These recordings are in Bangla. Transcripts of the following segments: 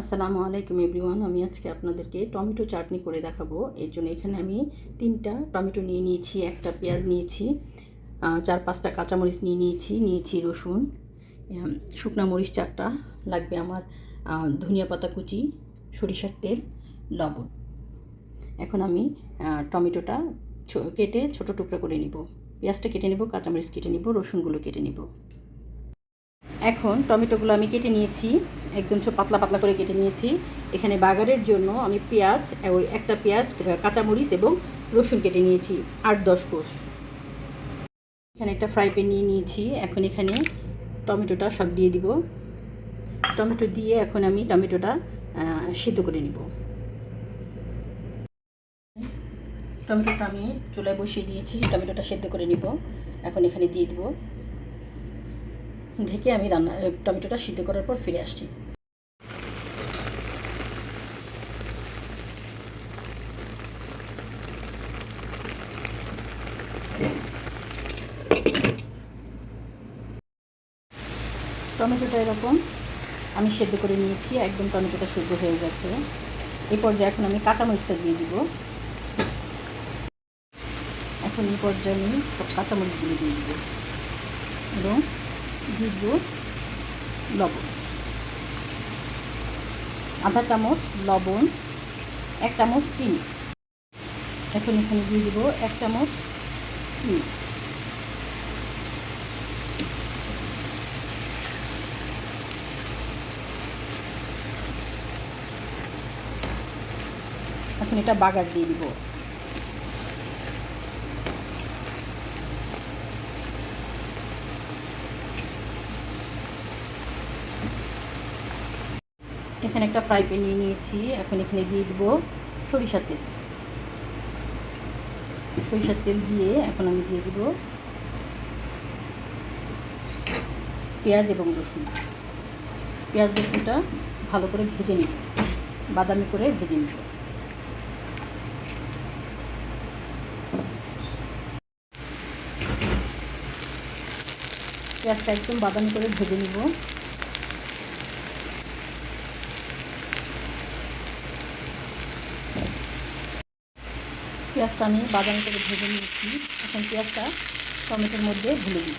আসসালামু আলাইকুম এভরিওয়ান, আমি আজকে আপনাদেরকে টমেটো চাটনি করে দেখাবো। এর জন্য এখানে আমি তিনটা টমেটো নিয়ে নিয়েছি, একটা পেঁয়াজ নিয়েছি চার পাঁচটা কাঁচামরিচ নিয়ে নিয়েছি নিয়েছি রসুন শুকনা মরিচ চারটা, লাগবে আমার ধনিয়া পাতা কুচি, সরিষার তেল, লবণ। এখন আমি টমেটোটা কেটে ছোট টুকরো করে নিব। পেঁয়াজটা কেটে নেব, কাঁচামরিচ কেটে নিব, রসুনগুলো কেটে নিব। এখন টমেটোগুলো আমি কেটে নিয়েছি, একদম পাতলা পাতলা করে কেটে নিয়েছি। এখানে বাগারের জন্য আমি পেঁয়াজ ওই একটা পেঁয়াজ কাঁচামরিচ এবং রসুন কেটে নিয়েছি, আট দশ কোষ। এখানে একটা ফ্রাই প্যান নিয়ে নিয়েছি, এখন এখানে টমেটোটা সব দিয়ে দিব। টমেটো দিয়ে এখন আমি টমেটোটা সিদ্ধ করে নিব। টমেটোটা আমি চুলায় বসিয়ে দিয়েছি, টমেটোটা সেদ্ধ করে নিব। এখন এখানে দিয়ে দিব। ঢেকে আমি রান্না টমেটোটা সিদ্ধ করার পর ফিরে আসছি। টমেটোটা এরকম আমি সেদ্ধ করে নিয়েছি, একদম টমেটোটা সেদ্ধ হয়ে গেছে। এই পর্যায়ে এখন আমি কাঁচামরিচটা দিয়ে দিব। এখন এই পর্যায়ে আমি সব কাঁচামরিচগুলো দিয়ে দিব। এবং দিব লবণ। আধা চামচ লবণ, এক চামচ চিনি। এখন এখানে দিয়ে দিব এক চামচ চিনি। এখন এটা বাগার দিয়ে দিব। এখানে একটা ফ্রাই প্যান নিয়ে নিয়েছি। এখন এখানে দিয়ে দিব সরিষার তেল। সরিষার তেল দিয়ে এখন আমি দিয়ে দিব পেঁয়াজ এবং রসুন। পেঁয়াজ, রসুনটা ভালো করে ভেজে নিব। বাদামি করে ভেজে নিব। পেঁয়াজটা একদম বাদামি করে ভেজে নিব। পেঁয়াজটা আমি বাদামি করে ভেজে নিয়েছি। এখন পেঁয়াজটা টমেটোর মধ্যে ভুলে দিই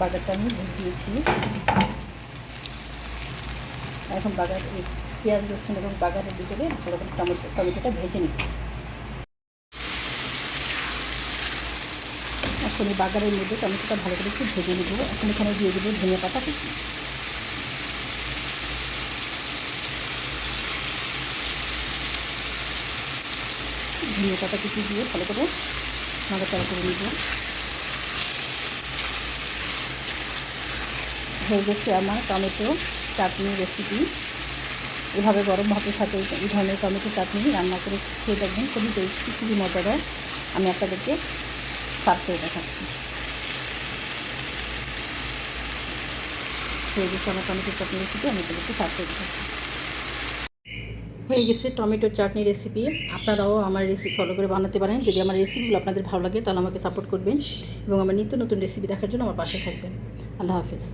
বাজারটা আমি ভেজে দিয়েছি। এখন বাগার পেঁয়াজ রসুন এবং বাগারের ভিতরে টমেটো, টমেটোটা ভেজে নিই এখন এই বাগারের মধ্যে টমেটোটা ভালো করে একটু ভেজে নেব। এখন এখানে দিয়ে দেবো ধনিয়া পাতা কুচি। ধনিয়া পাতা কুচি দিয়ে ভালো করে নাড়াচাড়া করে নেব। হয়ে গেছে আমার টমেটো চাটনি রেসিপি এভাবে গরম ভাতের সাথে এই ধরনের টমেটো চাটনি রান্না করে খেয়ে দেখবেন খুবই টেস্টি খুবই মজাদার। আমি আপনাদেরকে সার্ভ করে দেখাচ্ছি। হয়ে গেছে আমার টমেটো চাটনি রেসিপি আমি আপনাদেরকে সার্ভ দেখাচ্ছি। হয়ে গেছে টমেটো চাটনি রেসিপি আপনারাও আমার রেসিপি ফলো করে বানাতে পারেন। যদি আমার রেসিপিগুলো আপনাদের ভালো লাগে, তাহলে আমাকে সাপোর্ট করবেন এবং আমার নিত্য নতুন রেসিপি দেখার জন্য আমার পাশে থাকবেন। আল্লাহ হাফিজ।